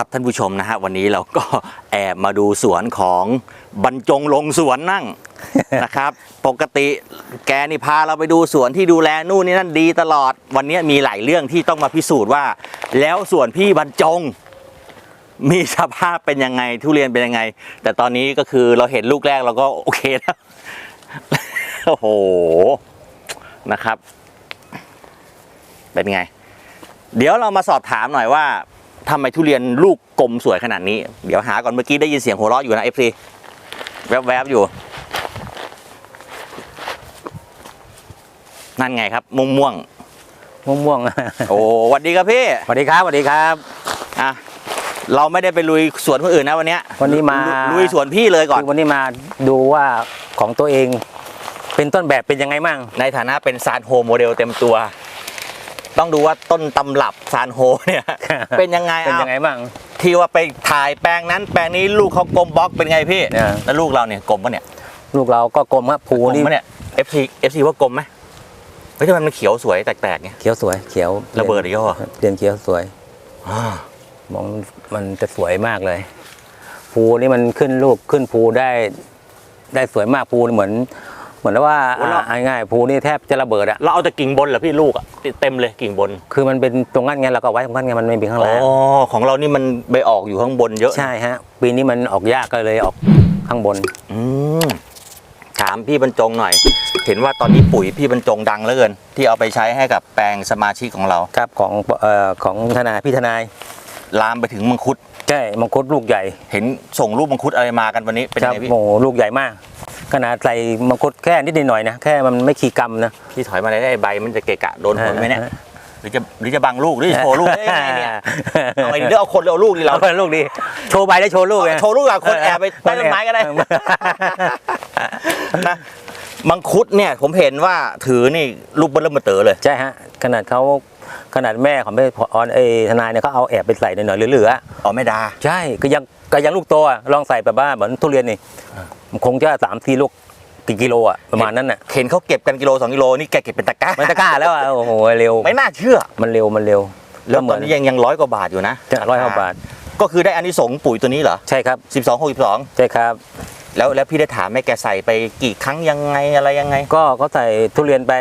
ครับท่านผู้ชมนะฮะวันนี้เราก็แอบมาดูสวนของบรรจงลงสวนนั่งนะครับ ปกติแกนี่พาเราไปดูสวนที่ดูแลนู่นนี่นั่นดีตลอด วันนี้มีหลายเรื่องที่ต้องมาพิสูจน์ว่า แล้วสวนพี่บรรจง มีสภาพเป็นยังไงทุเรียนเป็นยังไง แต่ตอนนี้ก็คือเราเห็นลูกแรกเราก็โอเคแล้วโอ้โหนะครับ เป็นไง เดี๋ยวเรามาสอบถามหน่อยว่า ทำไมทุเรียนลูกกลมสวยขนาดนี้ เดี๋ยวหาก่อนเมื่อกี้ได้ยินเสียงหัวเราะอยู่นะเอฟซีแวบๆอยู่ นั่นไงครับม่วงม่วงม่วงม่วงๆโอ้สวัสดีครับพี่ สวัสดีครับสวัสดีครับ อะ เราไม่ได้ไปลุยสวนคนอื่นนะวันเนี้ยวันนี้มา ลุยสวนพี่เลยก่อน คือวันนี้มาดูว่าของตัวเอง เป็นต้นแบบเป็นยังไงมั่งในฐานะเป็นซานโฮโมเดลเต็มตัว ต้องดูว่าต้นตำรับซานโฮเนี่ยเป็นยังไงเป็นอ้าวยังไงมั่งที่ว่าไปถ่ายแปลงนั้นแปลงนี้ลูกเขากลมบล็อกเป็นไงพี่เนี่ยแล้วลูกเราเนี่ยกลมปะเนี่ย ลูกเราก็กลมครับภูกลมนี่ปะเนี่ย FC FC ว่ากลมไหมเฮ้ยทำไมมันเขียวสวยแตกๆเนี่ยเขียวสวยเขียวระเบิดอีกแล้วเหรอเรียนเขียวสวยอ่ามองมันจะสวยมากเลย ภูนี่มันขึ้นลูกขึ้นภูได้ ได้สวยมากภูนี่เหมือน เหมือนว่าอ่าง่ายๆภูนี่แทบจะระเบิดอะเราเอาแต่กิ่งบนเหรอพี่ลูกอะเต็มเลยกิ่งบนคือมันเป็นตรงนั้นไงเราก็เอาไว้ตรงนั้นไงมันไม่มีข้างอ๋ล่างอของเรานี่มันไปออกอยู่ข้างบนเยอะใช่ฮะ ปีนี้มันออกยากก็เลยออกข้างบน อืมถามพี่บรรจงหน่อย เห็นว่าตอนนี้ปุ๋ยพี่บรรจงดังเหลือเกิน ที่เอาไปใช้ให้กับแปลงสมาชิกของเรา ครับของเอ่อของทนายพี่ทนายลามไปถึงมังคุด ใช่มังคุดลูกใหญ่เห็นส่งรูปมังคุดอะไรมากันวันนี้เป็นคไงรับพี่โอ้โหลูกใหญ่มาก ขนาดใส่มังคุดแค่นิดหน่อยนะแค่มันไม่ขีกรรมนะพี่ถอยมาได้ได้ใบมันจะเกะกะโดนผลไหมเนี่ยอ่าหรือจะหรือจะบังลูกหรือจะโชว์ลูกได้ยังไงเนี่ยเอาไงดีเดี๋ยวเอาคนหรือเอาลูกดีเราเราเป็นลูกดีโชว์ใบได้โชว์ลูกไงโชว์ลูกกับคนแอบไปใต้ต้นไม้ก็ได้นะมังคุดเนี่ยผมเห็นว่าถือนี่ลูกเบิ้ลเริ่มมาเต๋อเลยใช่ฮะขนาดเขาขนาดแม่ของไม่พออนเอยทนายเนี่ยเขาเอาแอบไปใส่หน่อยๆเหลืออ๋อไม่ดาๆใช่ก็ยังก็ยังลูกโตอะลองใส่แบบว่าเหมือนทุเรียนนี่มัน คงจะสามสี่ลูกกี่กิโลอะประมาณนั้นน่ะเห็นเขาเก็บกันกิโลสองกิโลนี่แกเก็บเป็นตะกร้ามันตะกร้าแล้วอะโอ้โหเร็ว ไม่น่าเชื่อ มันเร็วมันเร็ว แล้วตอนนี้ยังยังร้อยกว่าบาทอยู่นะจะร้อยกว่าบาท ก็คือได้อันนี้สงส์ปุ๋ยตัวนี้เหรอ ใช่ครับสิบสองหกสิบสองใช่ครับแล้วแล้วพี่ได้ถามแม่แกใส่ไปกี่ครั้งยังไงอะไรยังไง ก็เขาใส่ทุเรียนไป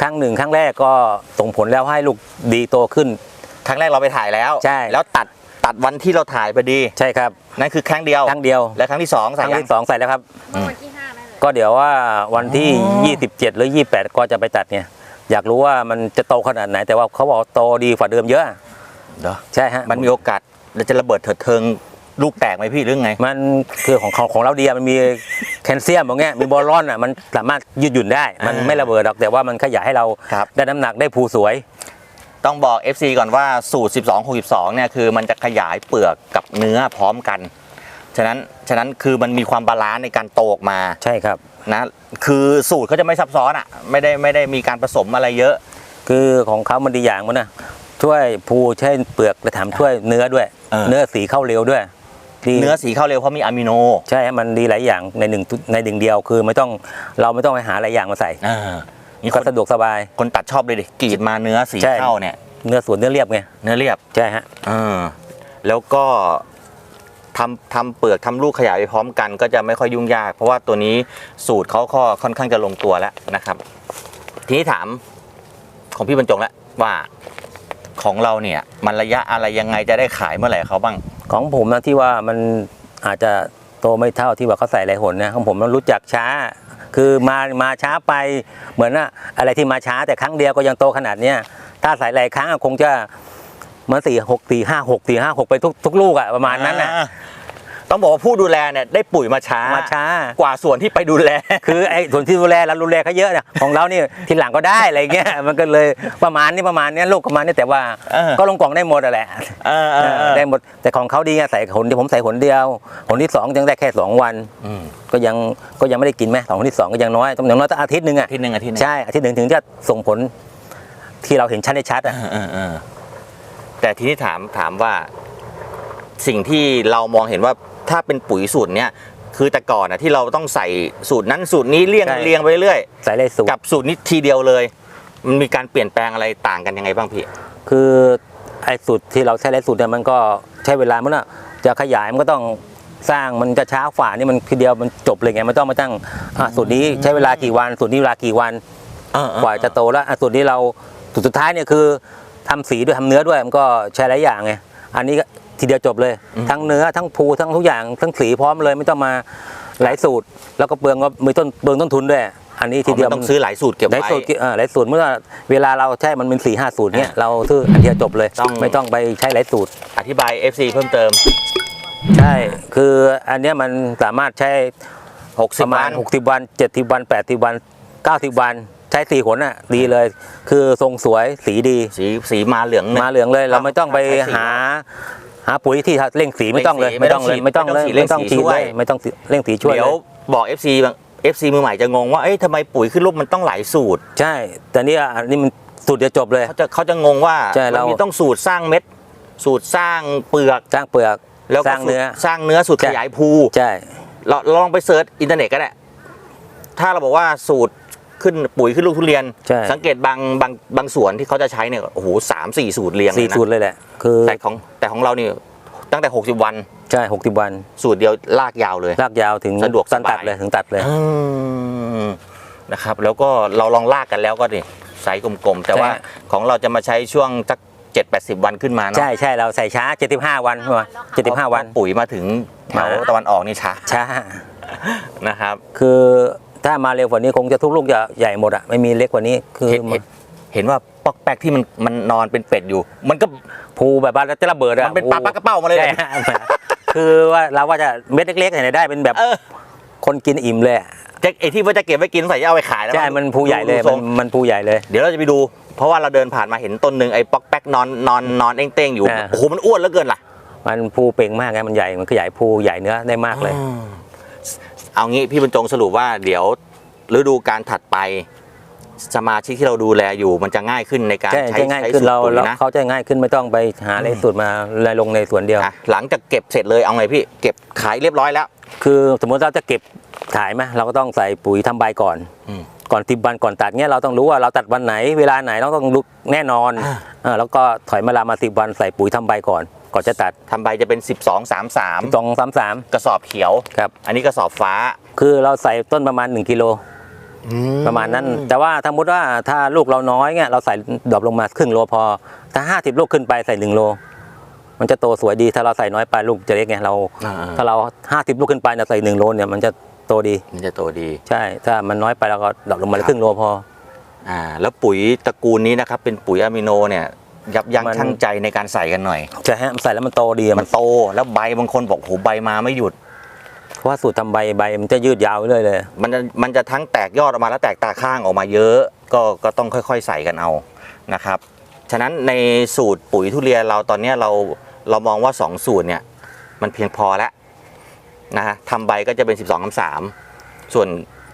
ครั้งหนึ่งครั้งแรกก็ส่งผลแล้วให้ลูกดีโตขึ้น ครั้งแรกเราไปถ่ายแล้วใช่แล้วตัด ตัดวันที่เราถ่ายพอดี ใช่ครับนั่นคือครั้งเดียว ครั้งเดียว และครั้งที่สองคใส่รั้งยังที่สองใส่แล้วครับอืมเมื่อวันที่ห้าได้เลยก็เดี๋ยวว่าวันที่อ๋อ27 หรือ 28 ก็จะไปตัดเนี่ย อยากรู้ว่ามันจะโตขนาดไหน แต่ว่าเขาบอกโตดีกว่าเดิมเยอะเหรอใช่ฮะ มันมีโอกาสเราจะระเบิดเถิดเทิงลูกแตกไหมพี่หรือไง มันคือของของของเราดีอะมันมีแคลเซียมอย่างเงี้ยมีบอลลอนอะมันสามารถยืดหยุ่นได้ มันอ่าไม่ระเบิดหรอกแต่ว่ามันขยายให้เราครับ ได้น้ำหนักได้ภูสวย ต้องบอก FC ก่อนว่าสูตร 12 62 เนี่ยคือมันจะขยายเปลือกกับเนื้อพร้อมกัน ฉะนั้นฉะนั้นคือมันมีความบาลานซ์ในการโตออกมาใช่ครับนะคือสูตรเขาจะไม่ซับซ้อนอะไม่ได้ไม่ได้มีการผสมอะไรเยอะ คือของเขามันดีอย่างมันนะช่วยภูใช้เปลือกและแถมช่วยเนื้อด้วยเออเนื้อสีเข้าเร็วด้วยดีเนื้อสีเข้าเร็วเพราะมีอะมิโน ใช่ฮะมันดีหลายอย่างในหนึ่งในหนึ่งเดียวคือไม่ต้องเราไม่ต้องไปหาหลายอย่างมาใส่ อ่านี่คก็นสะดวกสบาย คนตัดชอบเลยดิกรีดมาเนื้อสีใช่ เข้าเนี่ย เนื้อสวนเนื้อเรียบไงเนื้อเรียบใช่ฮะเออแล้วก็ทำทำเปลือกทำลูกขยายไปพร้อมกัน ก็จะไม่ค่อยยุ่งยาก เพราะว่าตัวนี้สูตรเขาก็ค่อนข้างจะลงตัวแล้วนะครับ ทีนี้ถามของพี่บรรจงแล้วว่าของเราเนี่ย มันระยะอะไรยังไงจะได้ขายเมื่อไหร่เขาบ้าง ของผมนะที่ว่ามันอาจจะโตไม่เท่าที่ว่าเขาใส่ไรหนนะของผมมันรู้จักช้า คือมามาช้าไปเหมือนอะอะไรที่มาช้าแต่ครั้งเดียวก็ยังโตขนาดเนี้ยถ้าใส่หลายครั้งอะคงจะเหมือนสี่หกสี่ห้าหกสี่ห้าหกไปทุกทุกลูกอะประมาณนั้นอะ ต้องบอกว่าผู้ดูแลเนี่ยได้ปุ๋ยมาช้ามาช้า กว่าส่วนที่ไปดูแล คือไอ้ส่วนที่ดูแลเราดูแลเขาเยอะนะของเรานี่ทีหลังก็ได้อะไรเงี้ยมันก็เลยประมาณนี้ประมาณเนี้ยลูกประมาณนี้แต่ว่าเออก็ลงกล่องได้หมดอะแหละเออเออเออได้หมดแต่ของเขาดีไงใส่ขนที่ผมใส่ขนเดียวขนที่สองยังได้แค่สองวันอืมก็ยังก็ยังไม่ได้กินไหมสองคนที่สองก็ยังน้อยต้องอย่างน้อยต้องอาทิตย์หนึ่งอะอาทิตย์หนึ่งอาทิตย์หนึ่งใช่อาทิตย์หนึ่งถึงจะส่งผลที่เราเห็นชัดได้ชัดอะเออเออแต่ทีนี้ถามถามว่า สิ่งที่เรามองเห็นว่าถ้าเป็นปุ๋ยสูตรเนี้ยคือแต่ก่อนนะที่เราต้องใส่สูตรนั้นสูตรนี้เลี่ยงเลี่ยงไปเรื่อยใส่เลยสูงกับสูตรนี้ทีเดียวเลย มันมีการเปลี่ยนแปลงอะไรต่างกันยังไงบ้างพี่คือไอ้สูตรที่เราใช้ไรสูตรเนี่ยมันก็ใช้เวลามันน่ะจะขยายมันก็ต้องสร้างมันจะช้าฝ่านี่มันคือเดียวมันจบเลยไงมันต้องมาตั้งอะสูตรนี้ใช้เวลากี่วันสูตรนี้เวลากี่วันเออเออกว่าจะโตแล้วอะสูตรนี้เราสูตรสุดท้ายเนี่ยคือทำสีด้วยทำเนื้อด้วยมันก็ใช้หลายอย่างไงอันนี้ก็ทีเดียวจบเลย ทั้งเนื้อทั้งภูทั้งทุกอย่างทั้งสีพร้อมเลยไม่ต้องมาหลายสูตร แล้วก็เปลืองก็มีต้นเปลืองต้นทุนด้วยอันนี้ทีเดียวมันต้องซื้อหลายสูตรเก็บหลายไว้สูตรเออหลายสูตรเมื่อเวลาเราใช้มันเป็นสี่ห้าสูตรเนี่ยเราซื้ออันเดียวจบเลยต้องไม่ต้องไปใช้หลายสูตร อธิบาย FC เพิ่มเติม ใช่คืออันเนี้ยมันสามารถใช้60ประมาวัณน60วัน70วัน80วัน90วันใช้สีขนอะดีเลย คือทรงสวยสีดี สีสีมาเหลืองมาเหลืองเลย เราไม่ต้องไปใช้สีหา หาปุ๋ยที่เร่งสีไม่ต้องเลยเร่งสีไม่ต้องเลยไม่ไม่ต้ต้อองงเลยฉีดไม่ต้องฉีดเร่งสีช่วยเลยไม่ต้องเร่งสีช่วยเดี๋ยวเลยบอก FC บาง FC มือใหม่จะงงว่า เอ้ยทำไมปุ๋ยขึ้นรูปมันต้องหลายสูตร ใช่ แต่นี่อันนี้มันสูตรเดียวจบเลย เขาจะเขาจะงงว่าใช่มัเรามีต้องสูตรสร้างเม็ด สูตรสร้างเปลือก สร้างเปลือก แล้วสก็ร้างเนื้อสูตรสร้างเนื้อสูตรใช่ขยายภู ใช่ เราเราลองไปเซิร์ชอินเทอร์เน็ตก็ได้ ถ้าเราบอกว่าสูตร ขึ้นปุ๋ยขึ้นลูกทุเรียน ใช่ สังเกตบางบางบางสวนที่เขาจะใช้เนี่ยโอ้โหสามสี่สูตรเรียงสี่เลยนะสูตรเลยแหละ คือแต่ของแต่ของเรานี่ตั้งแต่ 60 วันใช่60วันสูตรเดียวลากยาวเลย ลากยาวถึงสะดวกสบายสั้นตัดเลยถึงตัดเลย อืมนะครับแล้วก็เราลองลากกันแล้วก็นี่ไซส์กลมๆ แต่ใช่ ว่าของเราจะมาใช้ช่วงสักเจ็ดแปดสิบวันขึ้นมาเนาะใช่ใช่เราใส่ช้า 75 วันใช่ไหม75 วันปุ๋ยมาถึงแถวมา ตะวันออกนี่ช้าช้า นะครับ คือ ถ้ามาเร็วกว่านี้คงจะทุกลูกจะใหญ่หมดอะไม่มีเล็กกว่านี้คือเห็นเห็นเห็นว่าปอกแป๊กที่มันมันนอนเป็นเป็ดอยู่ มันก็ภูแบบว่าจะระเบิดอะมันเป็นภูปลาปลากระเป้ามาเลยใช่คือว่าเราว่าจะเม็ดเล็กๆเนี่ยได้เป็นแบบเออคนกินอิ่มเลยอะจะไอที่ว่าจะเก็บไว้กินใส่จะเอาไปขายแล้วใช่มันภูใหญ่เลยดูทมัรนงมันภูใหญ่เลย เดี๋ยวเราจะไปดู เพราะว่าเราเดินผ่านมาเห็นต้นหนึ่งไอ้ปอกแป๊กนอนนอนนอนเอ้งเต้งอยู่อ่าโอ้โหมันอ้วนเหลือเกินล่ะ มันภูเป่งมากไงมันใหญ่มันขยายภูใหญ่เนื้อได้มากเลย เอางี้พี่บรรจงสรุปว่าเดี๋ยวฤดูการถัดไป สมาชิกที่เราดูแลอยู่มันจะง่ายขึ้นในการใช่ใช้จะง่ายใช้ขึ้นสูตรเราปุ๋ยเรานะ เขาจะง่ายขึ้นไม่ต้องไปหาอะไรสูตรมาเลยลงในสวนเดียว อะหลังจากเก็บเสร็จเลยเอาไงพี่เก็บขายเรียบร้อยแล้ว คือสมมติเราจะเก็บขายไหมเราก็ต้องใส่ปุ๋ยทำใบก่อน อืมก่อนติบวันก่อนตัดเนี้ยเราต้องรู้ว่าเราตัดวันไหนเวลาไหนเราต้องรู้แน่นอนอ่า เออแล้วก็ถอยมาลามาสิบวันใส่ปุ๋ยทำใบก่อน ก่อนจะตัดทำใบจะเป็น 12 3สองสามสาม3กระสอบเขียวครับ อันนี้กระสอบฟ้า คือเราใส่ต้นประมาณ 1กิโลประมาณนั้น แต่ว่าสมมติว่าถ้าลูกเราน้อยเงี้ยเราใส่ดรอปลงมาครึ่งโลพอ ถ้า 50 ลูกขึ้นไปใส่ 1 โล มันจะโตสวยดี ถ้าเราใส่น้อยไปลูกจะเล็กไงเราอ่าถ้าเรา 50 ลูกขึ้นไปเนี่ยใส่1โลเนี่ยมันจะโตดี มันจะโตดี ใช่ ถ้ามันน้อยไปเราก็ดรอปลงมาครับครึ่งโลพออ่าแล้วปุ๋ยตระกูลนี้นะครับเป็นปุ๋ยอะมิโนเนี่ย ยับยั้งมันชั่งใจในการใส่กันหน่อยใช่ฮะมันใส่แล้วมันโตดีอะมัมันนโตแล้วใบบางคนบอกโหใบมาไม่หยุดเพราะว่าสูตรทำใบใบมันจะยืดยาวไปเรื่อยเลย มันจะมันจะทั้งแตกยอดออกมาแล้วแตกตาข้างออกมาเยอะ ก็ก็ต้องค่อยๆใส่กันเอานะครับ ฉะนั้นในสูตรปุ๋ยทุเรียนเราตอนเนี้ยเราเรามองว่า 2 สูตรเนี่ยมันเพียงพอแล้วนะฮะทำใบก็จะเป็น 12 3 3ส่วน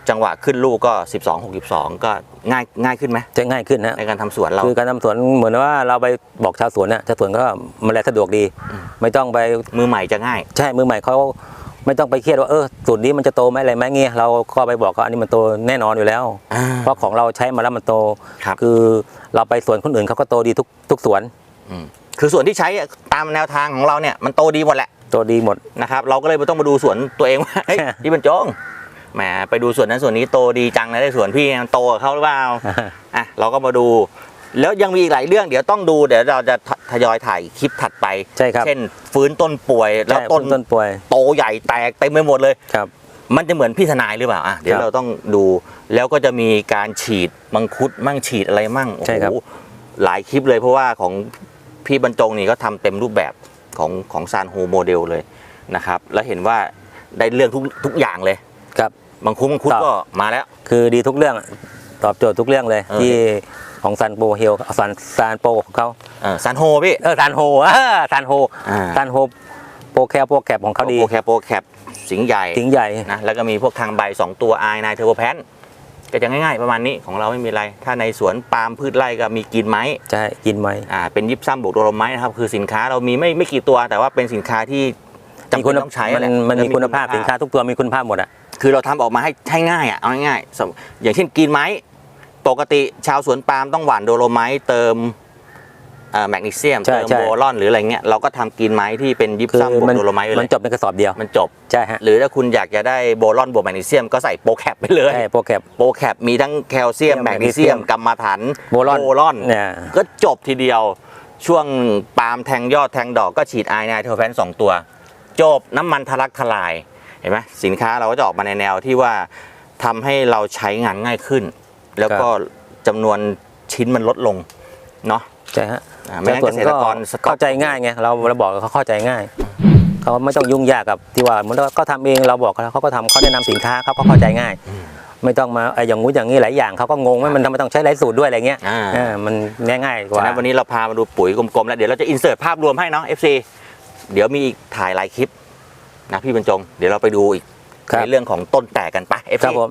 จังหวะขึ้นลูกก็ 12 62 ก็ง่ายง่ายขึ้นไหมจะง่ายขึ้นฮะในการทำสวนเราคือการทำสวนเหมือนว่าเราไปบอกชาวสวนน่ะชาวสวนก็มันแลสะดวกดี ไม่ต้องไปมือใหม่จะง่าย ใช่มือใหม่เขาไม่ต้องไปเครียดว่าเออสูตรนี้มันจะโตไหมอะไรไหมเงี้ยเราก็ไปบอกเขาอันนี้มันโตแน่นอนอยู่แล้ว เพราะของเราใช้มาแล้วมันโตครับคือเราไปสวนคนอื่นเขาก็โตดีทุกทุกสวนอืมคือส่วนที่ใช้ตามแนวทางของเราเนี่ยมันโตดีหมดแหละโตดีหมดนะครับ เราก็เลยไม่ต้องมาดูสวนตัวเองว่าเฮ้ยพี่บรรจง แหมไปดูสวนนั้นสวนนี้โตดีจังนะได้สวนพี่มันโตกับเขาหรือเปล่าอะเราก็มาดู แล้วยังมีอีกหลายเรื่องเดี๋ยวต้องดูเดี๋ยวเราจะททยอยถ่ายคลิปถัดไปใช่ครับเช่น ฟื้นต้นป่วยแล้วใช่ต้นต้นป่วย โตใหญ่แตกเต็มไปหมดเลยครับ มันจะเหมือนพี่ทนายหรือเปล่าอะเดี๋ยวครับเราต้องดูแล้วก็จะมีการฉีดมังคุดมั่งฉีดอะไรมั่งโอ้ใช่ครับโหหลายคลิปเลยเพราะว่าของพี่บรรจงนี่ก็ทำเต็มรูปแบบของของซานโฮโมเดลเลยนะครับ แล้วเห็นว่าได้เรื่องทุกทุกอย่างเลยครับ มังคุดมังคุดครับก็มาแล้ว คือดีทุกเรื่องตอบโจทย์ทุกเรื่องเลยเออที่ของซันโปเฮลซันซานโปของเขาเออซานโฮพี่เออซานโฮเออซานโฮอ่าซานโฮโปรแคลโปรแคปของเขาดีโปรแคปโปรแคปสิงห์ใหญ่สิงห์ใหญ่นะแล้วก็มีพวกทางใบ 2 ตัวไอนายเทอร์โบแพนก็จะง่ายๆประมาณนี้ของเราไม่มีอะไร ถ้าในสวนปาล์มพืชไร่ก็มีกินไม้ใช่กินไหมอ่าเป็นยิบซ้ำบวกโดโลไม้นะครับคือสินค้าเรามีไม่ไม่กี่ตัว แต่ว่าเป็นสินค้าที่จำมีเป็คุนณต้องใช้มันแหละมันมีแล้วคุณภาพสินค้าทุกตัวมีคุณภาพหมดอะ คือเราทำออกมาให้ให้ง่ายอะเอาง่ายๆสมอย่างเช่นกินไม้ปกติชาวสวนปาล์มต้องหว่านโดโลไม้เติมแมกนีเซียมใช่เติมใช่โบรอนหรืออะไรเงี้ยเราก็ทำกินไม้ที่เป็นยิปคือซัมบวกมันโดโลไมต์ไปเลมันยจบในกระสอบเดียวมันจบใช่ฮะหรือถ้าคุณอยากจะได้โบรอนบวกแมกนีเซียมก็ใส่โปรแคปไปเลยใช่โปรแกรมโปรแคปมีทั้งแคลเซียมแคลแมกนีเซียมแมกนีเซียมกัมมันถันโบรอนรอนเนี่ยก็จบทีเดียวช่วงปาล์มแทงยอดแทงดอกก็ฉีดไอไนโทรแฟนสองตัว จบน้ำมันทะลักทลาย เห็นไหมสินค้าเราก็จะออกมาในแนวที่ว่าทำให้เราใช้งานง่ายขึ้น แล้วก็จำนวนชิ้นมันลดลงเนาะใช่ฮะอ่าไม่งั้นเกษตรกรสก๊อตเข้าใจง่ายไงเราเราบอกเขาเข้าใจง่ายเขาไม่ต้องยุ่งยากกับที่ว่าเหมันก็ทำเองเราบอกเขาเขาก็ทำเขาแนะนำสินค้าเขาก็เข้าใจง่าย ไม่ต้องมาไอ้อย่างงู้นอย่างนี้หลายอย่างเขาก็งงว่ามันทำไมต้องใช้หลายสูตรด้วยอะไรเงี้ยอ่าเออมันง่ายๆกฉะว่านั้นวันนี้เราพามาดูปุ๋ยกลมๆแล้วเดี๋ยวเราจะอินเสิร์ตภาพรวมให้เนาะ FC เดี๋ยวมีอีกถ่ายหลายคลิป นะพี่บรรจง เดี๋ยวเราไปดูอีกครับในเรื่องของต้นแตกกันไป FC ครับผม